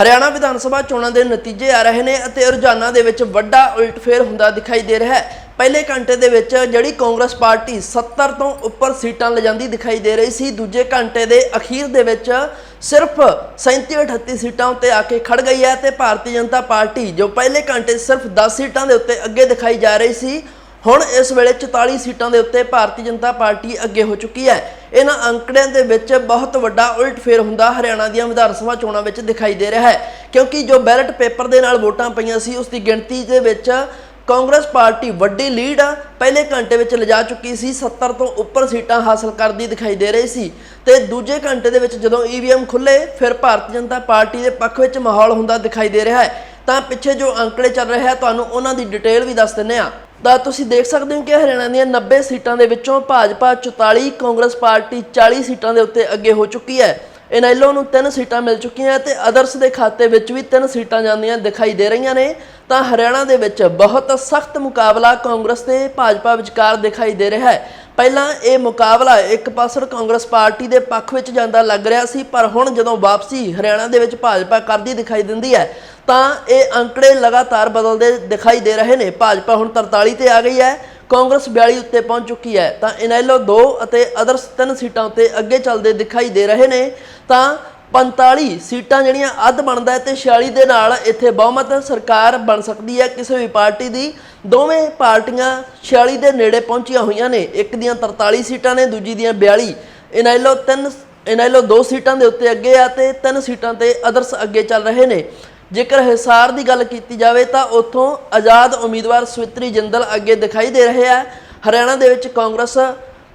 ਹਰਿਆਣਾ ਵਿਧਾਨ ਸਭਾ ਚੋਣਾਂ ਦੇ ਨਤੀਜੇ ਆ ਰਹੇ ਨੇ ਅਤੇ ਰੁਝਾਨਾਂ ਦੇ ਵਿੱਚ ਵੱਡਾ ਉਲਟਫੇਰ ਹੁੰਦਾ ਦਿਖਾਈ ਦੇ ਰਿਹਾ ਹੈ। ਪਹਿਲੇ ਘੰਟੇ ਦੇ ਵਿੱਚ ਜਿਹੜੀ ਕਾਂਗਰਸ ਪਾਰਟੀ 70 ਤੋਂ ਉੱਪਰ ਸੀਟਾਂ ਲਿਜਾਂਦੀ ਦਿਖਾਈ ਦੇ ਰਹੀ ਸੀ, ਦੂਜੇ ਘੰਟੇ ਦੇ ਅਖੀਰ ਦੇ ਵਿੱਚ ਸਿਰਫ 37 38 ਸੀਟਾਂ ਉੱਤੇ ਆ ਕੇ ਖੜ ਗਈ ਹੈ ਤੇ ਭਾਰਤੀ ਜਨਤਾ ਪਾਰਟੀ ਜੋ ਪਹਿਲੇ ਘੰਟੇ ਸਿਰਫ 10 ਸੀਟਾਂ ਦੇ ਉੱਤੇ ਅੱਗੇ ਦਿਖਾਈ ਜਾ ਰਹੀ ਸੀ ਹੁਣ ਇਸ ਵੇਲੇ 44 ਸੀਟਾਂ ਦੇ ਉੱਤੇ ਭਾਰਤੀ ਜਨਤਾ ਪਾਰਟੀ ਅੱਗੇ ਹੋ ਚੁੱਕੀ ਹੈ। ਇਹਨਾਂ ਅੰਕੜਿਆਂ ਦੇ ਵਿੱਚ ਬਹੁਤ ਵੱਡਾ ਉਲਟਫੇਰ ਹੁੰਦਾ ਹਰਿਆਣਾ ਦੀਆਂ ਵਿਧਾਨ ਸਭਾ ਚੋਣਾਂ ਵਿੱਚ ਦਿਖਾਈ ਦੇ ਰਿਹਾ ਹੈ। ਕਿਉਂਕਿ ਜੋ ਬੈਲਟ ਪੇਪਰ ਦੇ ਨਾਲ ਵੋਟਾਂ ਪਈਆਂ ਸੀ, ਉਸ ਦੀ ਗਿਣਤੀ ਦੇ ਵਿੱਚ ਕਾਂਗਰਸ ਪਾਰਟੀ ਵੱਡੀ ਲੀਡ ਪਹਿਲੇ ਘੰਟੇ ਵਿੱਚ ਲਿਜਾ ਚੁੱਕੀ ਸੀ 70 ਤੋਂ ਉੱਪਰ ਸੀਟਾਂ ਹਾਸਲ ਕਰਦੀ ਦਿਖਾਈ ਦੇ ਰਹੀ ਸੀ। ਤੇ ਦੂਜੇ ਘੰਟੇ ਦੇ ਵਿੱਚ ਜਦੋਂ ਈਵੀਐਮ ਖੁੱਲੇ ਫਿਰ ਭਾਰਤੀ ਜਨਤਾ ਪਾਰਟੀ ਦੇ ਪੱਖ ਵਿੱਚ ਮਾਹੌਲ ਹੁੰਦਾ ਦਿਖਾਈ ਦੇ ਰਿਹਾ ਹੈ। ਤਾਂ ਪਿੱਛੇ ਜੋ ਅੰਕੜੇ ਚੱਲ ਰਿਹਾ ਤੁਹਾਨੂੰ ਉਹਨਾਂ ਦੀ ਡਿਟੇਲ ਵੀ ਦੱਸ ਦਿੰਨੇ ਆ ਤਾਂ ਤੁਸੀਂ ਦੇਖ ਸਕਦੇ ਹੋ ਕਿ ਹਰਿਆਣਾ ਦੀਆਂ 90 ਸੀਟਾਂ ਦੇ ਵਿੱਚੋਂ ਭਾਜਪਾ 44 ਕਾਂਗਰਸ ਪਾਰਟੀ 40 ਸੀਟਾਂ ਦੇ ਉੱਤੇ ਅੱਗੇ ਹੋ ਚੁੱਕੀ ਹੈ। ਇਨੈਲੋ ਨੂੰ ਤਿੰਨ ਸੀਟਾਂ ਮਿਲ ਚੁੱਕੀਆਂ ਤੇ ਅਦਰਸ ਦੇ ਖਾਤੇ ਵਿੱਚ ਵੀ ਤਿੰਨ ਸੀਟਾਂ ਜਾਂਦੀਆਂ ਦਿਖਾਈ ਦੇ ਰਹੀਆਂ ਨੇ। ਤਾਂ ਹਰਿਆਣਾ ਦੇ ਵਿੱਚ ਬਹੁਤ ਸਖਤ ਮੁਕਾਬਲਾ ਕਾਂਗਰਸ ਤੇ ਭਾਜਪਾ ਵਿਚਕਾਰ ਦਿਖਾਈ ਦੇ ਰਿਹਾ ਹੈ। ਪਹਿਲਾਂ ਇਹ ਮੁਕਾਬਲਾ ਇੱਕ ਪਾਸੜ ਕਾਂਗਰਸ ਪਾਰਟੀ ਦੇ ਪੱਖ ਵਿੱਚ ਜਾਂਦਾ ਲੱਗ ਰਿਹਾ ਸੀ, ਪਰ ਹੁਣ ਜਦੋਂ ਵਾਪਸੀ ਹਰਿਆਣਾ ਦੇ ਵਿੱਚ ਭਾਜਪਾ ਕਰਦੀ ਦਿਖਾਈ ਦਿੰਦੀ ਹੈ ਤਾਂ ਇਹ ਅੰਕੜੇ ਲਗਾਤਾਰ ਬਦਲਦੇ ਦਿਖਾਈ ਦੇ ਰਹੇ ਨੇ। ਭਾਜਪਾ ਹੁਣ 43 ਤੇ ਆ ਗਈ ਹੈ। ਕਾਂਗਰਸ 42 ਉੱਤੇ ਪਹੁੰਚ ਚੁੱਕੀ ਹੈ। ਤਾਂ ਇਨੈਲੋ 2 ਅਤੇ ਅਦਰਸ 3 ਸੀਟਾਂ ਉੱਤੇ ਅੱਗੇ ਚੱਲਦੇ ਦਿਖਾਈ ਦੇ ਰਹੇ ਨੇ। ਤਾਂ 45 ਸੀਟਾਂ ਜਿਹੜੀਆਂ ਅੱਧ ਬਣਦਾ ਹੈ ਤੇ 46 ਦੇ ਨਾਲ ਇੱਥੇ ਬਹੁਮਤ ਸਰਕਾਰ ਬਣ ਸਕਦੀ ਹੈ। ਕਿਸੇ ਵੀ ਪਾਰਟੀ ਦੀ ਦੋਵੇਂ ਪਾਰਟੀਆਂ 46 ਦੇ ਨੇੜੇ ਪਹੁੰਚੀਆਂ ਹੋਈਆਂ ਨੇ। ਇੱਕ ਦੀਆਂ 43 ਸੀਟਾਂ ਨੇ, ਦੂਜੀ ਦੀਆਂ 42 ਇਨੈਲੋ 3 ਇਨੈਲੋ 2 ਸੀਟਾਂ ਦੇ ਉੱਤੇ ਅੱਗੇ ਆ ਤੇ 3 ਸੀਟਾਂ ਤੇ ਅਦਰਸ ਅੱਗੇ ਚੱਲ ਰਹੇ ਨੇ। ਜੇਕਰ ਹਿਸਾਰ ਦੀ ਗੱਲ ਕੀਤੀ ਜਾਵੇ ਤਾਂ ਉੱਥੋਂ ਆਜ਼ਾਦ ਉਮੀਦਵਾਰ ਸਵਿਤਰੀ ਜਿੰਦਲ ਅੱਗੇ ਦਿਖਾਈ ਦੇ ਰਹੇ ਹੈ ਹਰਿਆਣਾ ਦੇ ਵਿੱਚ ਕਾਂਗਰਸ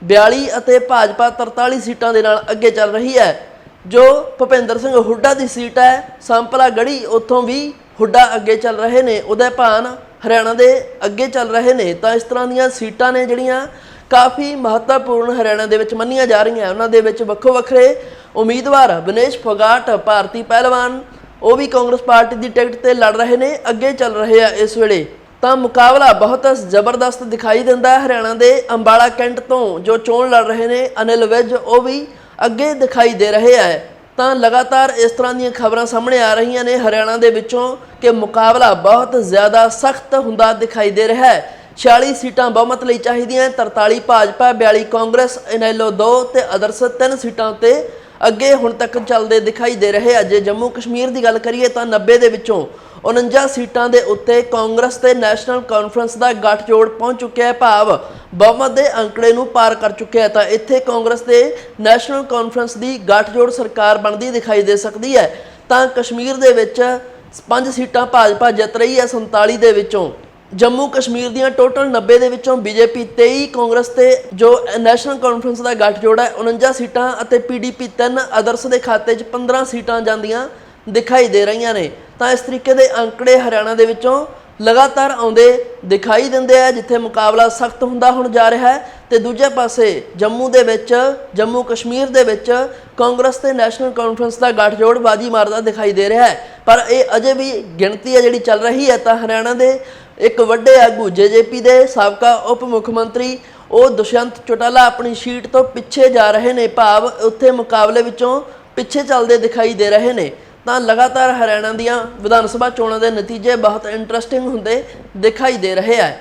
42 ਅਤੇ ਭਾਜਪਾ 43 ਸੀਟਾਂ ਦੇ ਨਾਲ ਅੱਗੇ ਚੱਲ ਰਹੀ ਹੈ। ਜੋ ਭੁਪਿੰਦਰ ਸਿੰਘ ਹੁੱਡਾ ਦੀ ਸੀਟ ਹੈ, ਸੰਪਲਾ ਗੜੀ ਉੱਥੋਂ ਵੀ ਹੁੱਡਾ ਅੱਗੇ ਚੱਲ ਰਹੇ ਨੇ ਉਦੈ ਭਾਨ ਹਰਿਆਣਾ ਦੇ ਅੱਗੇ ਚੱਲ ਰਹੇ ਨੇ। ਤਾਂ ਇਸ ਤਰ੍ਹਾਂ ਦੀਆਂ ਸੀਟਾਂ ਨੇ ਜਿਹੜੀਆਂ ਕਾਫੀ ਮਹੱਤਵਪੂਰਨ ਹਰਿਆਣਾ ਦੇ ਵਿੱਚ ਮੰਨੀਆਂ ਜਾ ਰਹੀਆਂ। ਉਹਨਾਂ ਦੇ ਵਿੱਚ ਵੱਖੋ ਵੱਖਰੇ ਉਮੀਦਵਾਰ ਵਿਨੇਸ਼ ਫੋਗਾਟ, ਭਾਰਤੀ ਪਹਿਲਵਾਨ ਉਹ ਵੀ ਕਾਂਗਰਸ ਪਾਰਟੀ ਦੀ ਟਿਕਟ ਤੇ ਲੜ ਰਹੇ ਨੇ, ਅੱਗੇ ਚੱਲ ਰਹੇ ਆ ਇਸ ਵੇਲੇ। ਤਾਂ ਮੁਕਾਬਲਾ ਬਹੁਤ ਜ਼ਬਰਦਸਤ ਦਿਖਾਈ ਦਿੰਦਾ ਹੈ ਹਰਿਆਣਾ ਦੇ ਅੰਬਾਲਾ ਕੈਂਟ ਤੋਂ, ਜੋ ਚੋਣ ਲੜ ਰਹੇ ਨੇ, ਅਨਿਲ ਵਿਜ, ਉਹ ਵੀ ਅੱਗੇ ਦਿਖਾਈ ਦੇ ਰਹੇ ਆ। ਤਾਂ ਲਗਾਤਾਰ ਇਸ ਤਰ੍ਹਾਂ ਦੀਆਂ ਖਬਰਾਂ ਸਾਹਮਣੇ ਆ ਰਹੀਆਂ ਨੇ ਹਰਿਆਣਾ ਦੇ ਵਿੱਚੋਂ ਕਿ ਮੁਕਾਬਲਾ ਬਹੁਤ ਜ਼ਿਆਦਾ ਸਖਤ ਹੁੰਦਾ ਦਿਖਾਈ ਦੇ ਰਿਹਾ ਹੈ। 46 ਸੀਟਾਂ ਬਹੁਮਤ ਲਈ ਚਾਹੀਦੀਆਂ 43 ਭਾਜਪਾ 42 ਕਾਂਗਰਸ, ਇਨੈਲੋ 2 ਤੇ ਅਦਰਸ 3 ਸੀਟਾਂ ਉੱਤੇ ਅੱਗੇ ਹੁਣ ਤੱਕ ਚੱਲਦੇ ਦਿਖਾਈ ਦੇ ਰਹੇ ਆ। ਜੇ ਜੰਮੂ ਕਸ਼ਮੀਰ ਦੀ ਗੱਲ ਕਰੀਏ ਤਾਂ 90 ਦੇ ਵਿੱਚੋਂ 49 ਸੀਟਾਂ ਦੇ ਉੱਤੇ ਕਾਂਗਰਸ ਤੇ ਨੈਸ਼ਨਲ ਕਾਨਫਰੰਸ ਦਾ ਗੱਠਜੋੜ ਪਹੁੰਚ ਚੁੱਕਿਆ ਹੈ ਭਾਵ ਬਹੁਮਤ ਦੇ ਅੰਕੜੇ ਨੂੰ ਪਾਰ ਕਰ ਚੁੱਕਿਆ ਹੈ। ਤਾਂ ਇੱਥੇ ਕਾਂਗਰਸ ਤੇ ਨੈਸ਼ਨਲ ਕਾਨਫਰੰਸ ਦੀ ਗੱਠਜੋੜ ਸਰਕਾਰ ਬਣਦੀ ਦਿਖਾਈ ਦੇ ਸਕਦੀ ਹੈ। ਤਾਂ ਕਸ਼ਮੀਰ ਦੇ ਵਿੱਚ ਪੰਜ ਸੀਟਾਂ ਭਾਜਪਾ ਜਿੱਤ ਰਹੀ ਹੈ। 47 ਦੇ ਵਿੱਚੋਂ ਜੰਮੂ ਕਸ਼ਮੀਰ ਦੀਆਂ ਟੋਟਲ 90 ਦੇ ਵਿੱਚੋਂ ਬੀਜੇਪੀ 23 ਕਾਂਗਰਸ ਤੇ ਜੋ ਨੈਸ਼ਨਲ ਕਾਨਫਰੰਸ ਦਾ ਗੱਠਜੋੜ ਹੈ 49 ਸੀਟਾਂ ਅਤੇ ਪੀਡੀਪੀ 3 ਅਦਰਸ ਦੇ ਖਾਤੇ 'ਚ 15 ਸੀਟਾਂ ਜਾਂਦੀਆਂ ਦਿਖਾਈ ਦੇ ਰਹੀਆਂ ਨੇ। ਤਾਂ ਇਸ ਤਰੀਕੇ ਦੇ ਅੰਕੜੇ ਹਰਿਆਣਾ ਦੇ ਵਿੱਚੋਂ ਲਗਾਤਾਰ ਆਉਂਦੇ ਦਿਖਾਈ ਦਿੰਦੇ ਆ, ਜਿੱਥੇ ਮੁਕਾਬਲਾ ਸਖਤ ਹੁੰਦਾ ਹੁਣ ਜਾ ਰਿਹਾ ਹੈ। ਤੇ ਦੂਜੇ ਪਾਸੇ ਜੰਮੂ ਦੇ ਵਿੱਚ, ਜੰਮੂ ਕਸ਼ਮੀਰ ਦੇ ਵਿੱਚ ਕਾਂਗਰਸ ਤੇ ਨੈਸ਼ਨਲ ਕਾਨਫਰੰਸ ਦਾ ਗੱਠਜੋੜ ਬਾਜੀ ਮਾਰਦਾ ਦਿਖਾਈ ਦੇ ਰਿਹਾ ਹੈ। ਪਰ ਇਹ ਅਜੇ ਵੀ ਗਿਣਤੀ ਹੈ ਜਿਹੜੀ ਚੱਲ ਰਹੀ ਹੈ, ਤਾਂ ਹਰਿਆਣਾ ਦੇ ਇੱਕ ਵੱਡੇ ਆਗੂ ਜੇਜੇਪੀ ਦੇ ਸਾਬਕਾ ਉਪ ਮੁੱਖ ਮੰਤਰੀ, ਉਹ ਦੁਸ਼ਯੰਤ ਚੋਟਾਲਾ ਆਪਣੀ ਸ਼ੀਟ ਤੋਂ ਪਿੱਛੇ ਜਾ ਰਹੇ ਨੇ। ਭਾਵ ਉੱਥੇ ਮੁਕਾਬਲੇ ਵਿੱਚੋਂ ਪਿੱਛੇ ਚੱਲਦੇ ਦਿਖਾਈ ਦੇ ਰਹੇ ਨੇ। ਤਾਂ ਲਗਾਤਾਰ ਹਰਿਆਣਾ ਦੀਆਂ ਵਿਧਾਨ ਸਭਾ ਚੋਣਾਂ ਦੇ ਨਤੀਜੇ ਬਹੁਤ ਇੰਟਰਸਟਿੰਗ ਹੁੰਦੇ ਦਿਖਾਈ ਦੇ ਰਹੇ ਆ।